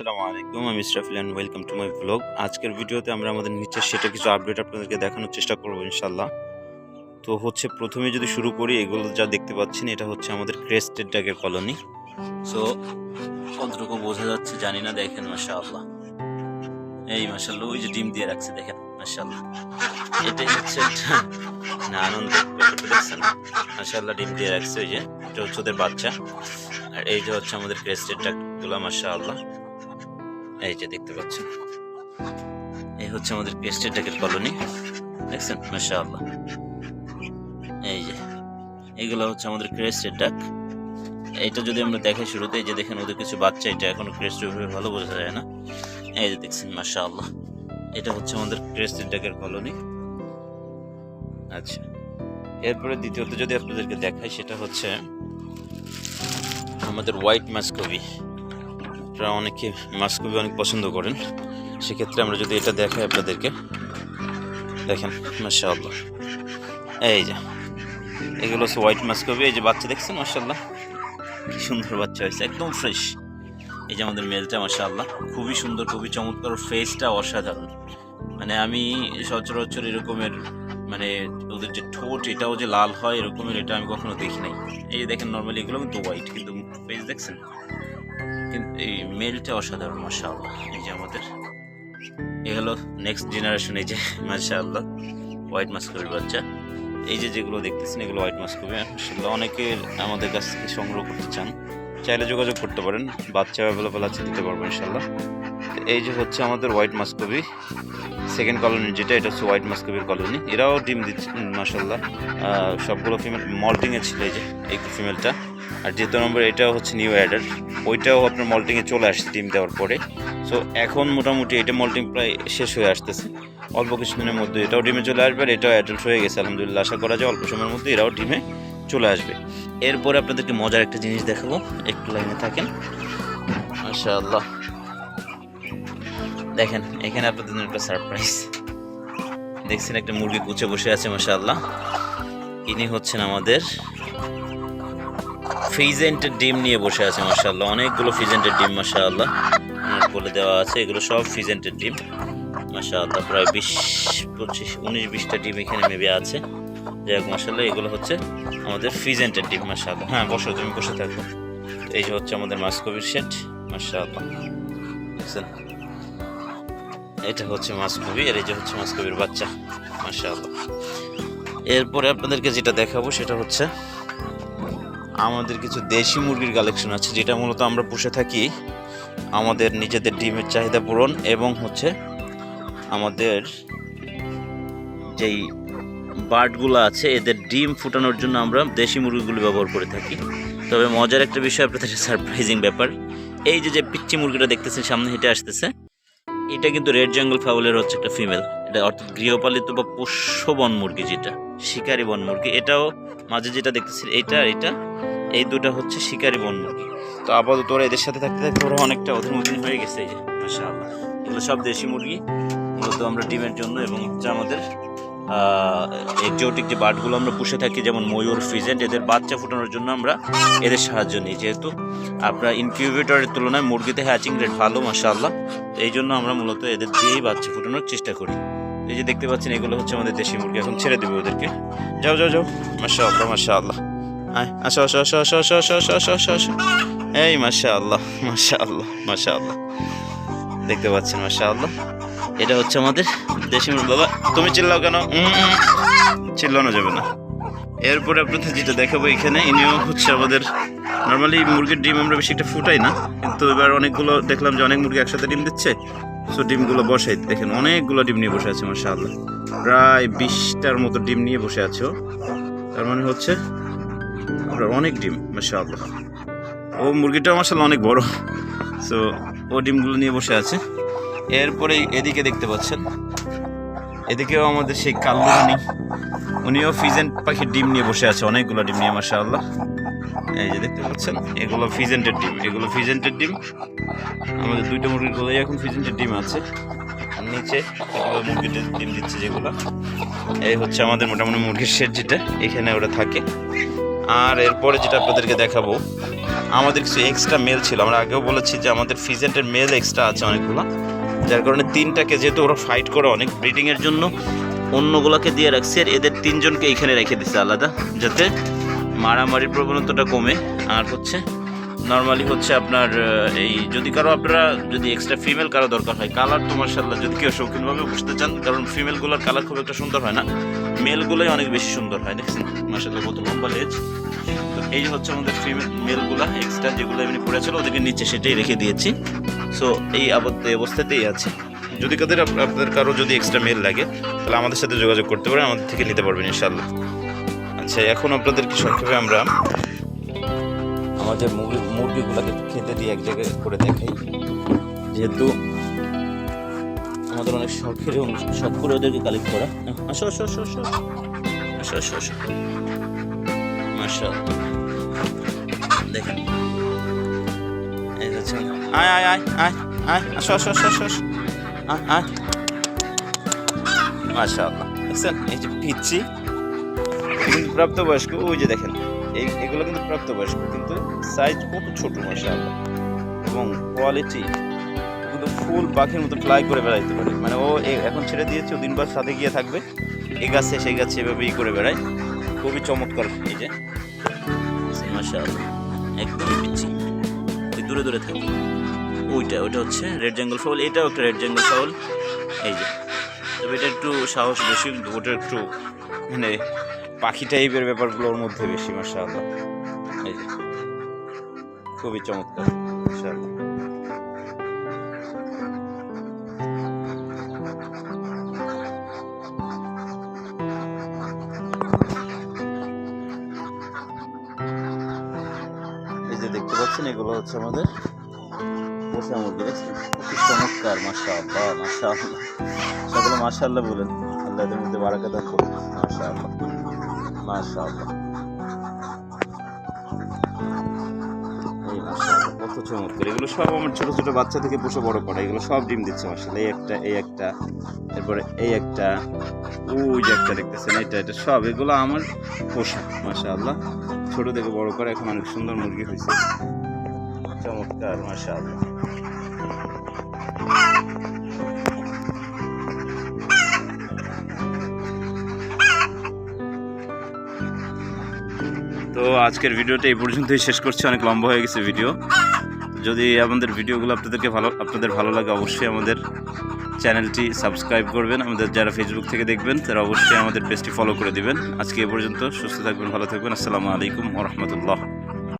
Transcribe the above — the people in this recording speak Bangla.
আসসালামু আলাইকুম, আমি Israfil and welcome to my vlog আজকের ভিডিওতে আমরা আমাদের নিচের সেটা কিছু আপডেট আপনাদেরকে দেখানোর চেষ্টা করব ইনশাল্লাহ তো হচ্ছে প্রথমে যদি শুরু করি, এগুলো যা দেখতে পাচ্ছেন, এটা হচ্ছে আমাদের ক্রেস্টেড ড্যাগের কলোনি সো কতটুকু বোঝা যাচ্ছে জানি না, দেখেন, মাশাআল্লাহ। এই মাশাআল্লাহ, ওই যে ডিম দিয়ে রাখছে, দেখেন, মাশাআল্লাহ। এটাই হচ্ছে না আনন্দ দেখছেন মাশাআল্লাহ, ডিম দিয়ে রাখছে, ওই যে, এটা হচ্ছে ওদের বাচ্চা। আর এই যে হচ্ছে আমাদের ক্রেস্টেড ড্যাগগুলো মাশাআল্লাহ। এই যে দেখতে পাচ্ছেন। এই হচ্ছে আমাদের ক্রেস্টেড ডাকের কলোনি। দেখছেন? মাশাআল্লাহ। এই যে, এগুলো হচ্ছে আমাদের ক্রেস্টের ডাক এইটা যদি আমরা দেখাই শুরুতে, এই যে দেখেন ওদের কিছু বাচ্চা, এটা এখনও ক্রেস্টের উপরে ভালো বোঝা যায় না। এই যে দেখছেন? মাশাআল্লাহ। এটা হচ্ছে আমাদের ক্রেস্টের ডাকের কলোনি। আচ্ছা। এরপরে দ্বিতীয়ত যদি আপনাদেরকে দেখাই, সেটা হচ্ছে আমাদের হোয়াইট মাস্কবি আপনারা অনেকে মাস্কবি অনেক পছন্দ করেন, সেক্ষেত্রে আমরা যদি এটা দেখাই আপনাদেরকে। দেখেন, মাশাআল্লাহ। এই যে, এগুলো হচ্ছে হোয়াইট মাস্কবি এই যে বাচ্চা দেখছেন? মাশাআল্লাহ। কি সুন্দর বাচ্চা হয়েছে, একদম ফ্রেশ এই যে আমাদের মেলটা, মাশাআল্লাহ। খুবই সুন্দর খুবই চমৎকার। ফেসটা অসাধারণ। মানে আমি সচরাচর এরকমের মানে ওদের যে ঠোঁট, এটাও যে লাল হয়, এরকমের এটা আমি কখনো দেখি নাই। এই দেখেন নর্মালি এগুলো কিন্তু হোয়াইট কিন্তু ফেস দেখছেন? এই মেলটা অসাধারণ, মাশাআল্লাহ। এই যে আমাদের, এ হলো নেক্সট জেনারেশন এই যে, মাশাআল্লাহ হোয়াইট মাস্কবির বাচ্চা। এই যে যেগুলো দেখতেছেন, এগুলো হোয়াইট মাস্কবি সেগুলো অনেকে আমাদের কাছ থেকে সংগ্রহ করতে চান। চাইলে যোগাযোগ করতে পারেন। বাচ্চা অ্যাভেলেবেল আছে, দিতে পারব ইনশাল্লাহ এই যে হচ্ছে আমাদের হোয়াইট মাস্কবি সেকেন্ড কলোনি যেটা, এটা হচ্ছে হোয়াইট মাস্কবির কলোনি এরাও ডিম দিচ্ছে মাসাল্লাহ সবগুলো ফিমেল মল্টিংয়ে ছিল এই যে, এই ফিমেলটা আর দ্বিতীয় নম্বর এটাও হচ্ছে নিউ অ্যাডার ওইটাও আপনার মল্টিংয়ে চলে আসছে ডিম দেওয়ার পরে। সো এখন মোটামুটি এটা মল্টিং প্রায় শেষ হয়ে আসতেছে। অল্প কিছুদিনের মধ্যে এটাও ডিমে চলে আসবে আর এটাও অ্যাডাল্ট হয়ে গেছে। আলহামদুলিল্লাহ, আশা করা যায় অল্প সময়ের মধ্যে এরাও ডিমে চলে আসবে। এরপরে আপনাদেরকে মজার একটা জিনিস দেখাবো। একটু লাইনে থাকেন। মাশাআল্লাহ। দেখেন, এখানে আপনাদের জন্য একটা সারপ্রাইজ দেখছেন একটা মুরগি কুচে বসে আছে, মাশাআল্লাহ। ইনি হচ্ছেন আমাদের ফিজেন্টের ডিম নিয়ে বসে আছে, মাশাআল্লাহ। অনেকগুলো ফিজেন্টের ডিম ওনার বলে দেওয়া আছে, এগুলো সব ফিজেন্টের ডিম, মাশাআল্লাহ। প্রায় বিশ, পঁচিশ, উনিশ, বিশটা ডিম এখানে মেবি আছে। যাই হোক, মাশাআল্লাহ, এগুলো হচ্ছে আমাদের ফিজেন্টের ডিম, মাশাআল্লাহ। হ্যাঁ বসো, তুমি বসে থাকো। এই যে হচ্ছে আমাদের মাস্কবির সেট, মাশাআল্লাহ। দেখছেন এটা হচ্ছে মাস্কবি আর এই যে হচ্ছে মাস্কবির বাচ্চা, মাশাআল্লাহ। এরপরে আপনাদেরকে যেটা দেখাবো, সেটা হচ্ছে আমাদের কিছু দেশি মুরগির কালেকশন আছে, যেটা মূলত আমরা পুষে থাকি আমাদের নিজেদের ডিমের চাহিদা পূরণ এবং হচ্ছে আমাদের যেই বার্ডগুলো আছে, এদের ডিম ফুটানোর জন্য আমরা দেশি মুরগিগুলো ব্যবহার করে থাকি। তবে মজার একটা বিষয় আপনাদের সারপ্রাইজিং ব্যাপার। এই যে যে পিচ্চি মুরগিটা দেখতেছেন, সামনে হেঁটে আসতেছে, এটা কিন্তু রেড জঙ্গল ফাউলের হচ্ছে একটা ফিমেল এটা অর্থাৎ গৃহপালিত বা পোষ্য বন মুরগি যেটা, শিকারি বন মুরগি। এটাও মাঝে যেটা দেখতেছি আর এটা। এই দুটা হচ্ছে শিকারি বন মুরগি। তো আপাতত ওরা এদের সাথে থাকতে থাকতে ওরা অনেকটা অধীন হয়ে গেছে এই যে, মাশাআল্লাহ। এগুলো সব দেশি মুরগি। মূলত আমরা ডিমের জন্য এবং হচ্ছে আমাদের এক্সোটিক যে বার্ডগুলো আমরা পুষে থাকি, যেমন ময়ূর ফিজেন্ট এদের বাচ্চা ফোটানোর জন্য আমরা এদের সাহায্য নিই। যেহেতু আপনার ইনকিউবেটরের তুলনায় মুরগিতে হ্যাচিং রেট ভালো, মাশাআল্লাহ এই জন্য আমরা মূলত এদের দিয়েই বাচ্চা ফোটানোর চেষ্টা করি। এই যে দেখতে পাচ্ছেন, এগুলো হচ্ছে আমাদের দেশি মুরগি। এখন ছেড়ে দেবে ওদেরকে। যাও যাও যাও। মাশা আল্লাহ মাশা আল্লাহ আয়, আসো আসো আসো আসো আসো আসো আসো আসো আসো আসো। এই মাশা আল্লাহ আল্লাহ দেখতে পাচ্ছেন মাশা আল্লাহ এটা হচ্ছে আমাদের দেশি মুরগি বাবা। তুমি চিল্লাও কেন? চিল্লানো যাবে না। এরপরে আপনাদের যেটা দেখাবো এখানে, ইনিও হচ্ছে আমাদের নর্মালি মুরগির ডিম আমরা বেশি একটা ফুটাই না, কিন্তু এবার অনেকগুলো দেখলাম যে অনেক মুরগি একসাথে ডিম দিচ্ছে, সো ডিমগুলো বসাই দেখেন, অনেকগুলো ডিম নিয়ে বসে আছে, মাশাআল্লাহ। প্রায় বিশটার মতো ডিম নিয়ে বসে আছে তার মানে হচ্ছে আপনার অনেক ডিম, মাশাআল্লাহ। ও মুরগিটা মাশাআল্লাহ অনেক বড়। সো ও ডিমগুলো নিয়ে বসে আছে। এরপরে এদিকে দেখতে পাচ্ছেন, এদিকেও আমাদের সেই কাল্লুরানি উনিও ফিজেন্ট পাখির ডিম নিয়ে বসে আছে, অনেকগুলো ডিম নিয়ে, মাশাআল্লাহ। এই যে দেখতে পাচ্ছেন, এগুলো ফিজেন্টের ডিম, এগুলো ফিজেন্টের ডিম। আমাদের দুইটা মুরগির গোলাই এখন ফিজেন্টের ডিম আছে। নিচে এগুলো ডিম দিচ্ছে যেগুলো। এই হচ্ছে আমাদের মোটামুটি মুরগির শেড যেটা, এখানে ওরা থাকে। আর এরপরে যেটা আপনাদেরকে দেখাবো, আমাদের কিছু এক্সট্রা মেল ছিল। আমরা আগেও বলেছি যে আমাদের ফিজেন্টের মেল এক্সট্রা আছে অনেকগুলো। যার কারণে তিনটাকে যেহেতু ওরা ফাইট করে অনেক ব্রিডিংয়ের জন্য, অন্যগুলোকে দিয়ে রাখছি আর এদের তিনজনকে এখানে রেখে দিচ্ছে আলাদা, যাতে মারামারির প্রবণতাটা কমে। আর হচ্ছে নর্মালি হচ্ছে আপনার এই যদি কারও আপনারা যদি এক্সট্রা ফিমেল কারও দরকার হয় কালার তো মার্শাল্লাহ যদি কেউ শৌখিনভাবে বুঝতে চান, কারণ ফিমেলগুলোর কালার খুব একটা সুন্দর হয় না। মেলগুলোই অনেক বেশি সুন্দর হয়, দেখছেন? মার্শাল্লাহ কত লম্বা লেজ এই হচ্ছে আমাদের ফিমেল মেলগুলো এক্সট্রা যেগুলো এমনি পড়েছিল ওদেরকে নিচে সেটাই রেখে দিয়েছি। সো এই আবদ্ধ অবস্থাতেই আছে। যদি কাদের আপ- আপনাদের কারও যদি এক্সট্রা মেল লাগে, তাহলে আমাদের সাথে যোগাযোগ করতে পারেন, আমাদের থেকে নিতে পারবেন ইনশাল্লাহ আচ্ছা এখন আপনাদেরকে সংক্ষেপে আমরা আমাদের মুরগি মুরগিগুলোকে খেতে দিয়ে এক জায়গায় করে দেখাই। যেহেতু আমাদের অনেক শখের এবং শখ করে ওদেরকে কালেক্ট করা। আসো আসো আসো আসো। আসো আসো আসো। মাশাআল্লাহ দেখেন। এই হচ্ছে আয় আয় আয় আয় আয়, আসো আসো আসো আসো আয় মাশাআল্লাহ। দেখছেন? এই যে পিচ্ছি। প্রাপ্তবয়স্ক, ওই যে দেখেন, এই, এগুলো কিন্তু প্রাপ্তবয়স্ক, কিন্তু সাইজ কত ছোট, মাশাআল্লাহ। এবং কোয়ালিটি কিন্তু ফুল পাখির মতো ফ্লাই করে বেড়াইতে পারে। মানে ও এখন ছেড়ে দিয়েছে, ও দিনবার সাথে গিয়ে থাকবে। এ গাছে সেই গাছে এভাবেই করে বেড়ায়। খুবই চমৎকার। এই যে, মাশাআল্লাহ, একদমই পিচ্ছি দূরে দূরে থাকে। ওইটা ওইটা হচ্ছে রেড জঙ্গল ফাউল এটাও একটা রেড জঙ্গল ফাউল এই যে, তবে এটা একটু সাহস বেশি, ওটা একটু মানে পাখি টাইপের ব্যাপারগুলো ওর মধ্যে বেশি, মাশাআল্লাহ। এই যে, খুবই চমৎকার, মাশাআল্লাহ। দেখতে পাচ্ছেন, এগুলো হচ্ছে আমাদের পোষা মুরগি দেখছেন খুব চমৎকার, মাশাআল্লাহ মাশাআল্লাহ। সকলে মাশাআল্লাহ বলেন। আল্লাহ মধ্যে বারাকা করুন মাশাআল্লাহ মাশাআল্লাহ। এই চমৎকার এগুলো সব আমার ছোট ছোট বাচ্চা থেকে পুষে বড় করা এগুলো সব ডিম দিচ্ছে মাশাআল্লাহ এই একটা এই একটা, এরপরে এই একটা, ওই যে একটা দেখতেছেন, এটা এটা সব এগুলো আমার পোষা, মাশাআল্লাহ। ছোট থেকে বড় করে এখন অনেক সুন্দর মুরগি হয়েছে। চমৎকার, মাশাআল্লাহ। তো আজকের ভিডিওটা এই পর্যন্তই। শেষ করছি। অনেক লম্বা হয়ে গেছে ভিডিও। যদি আমাদের ভিডিওগুলো আপনাদেরকে ভালো, আপনাদের ভালো লাগে, অবশ্যই আমাদের চ্যানেলটি সাবস্ক্রাইব করবেন। আমাদের যারা ফেসবুক থেকে দেখবেন, তারা অবশ্যই আমাদের পেজটি ফলো করে দিবেন। আজকে এ পর্যন্ত, সুস্থ থাকবেন, ভালো থাকবেন। আসসালামু আলাইকুম ওরহমতুল্লাহ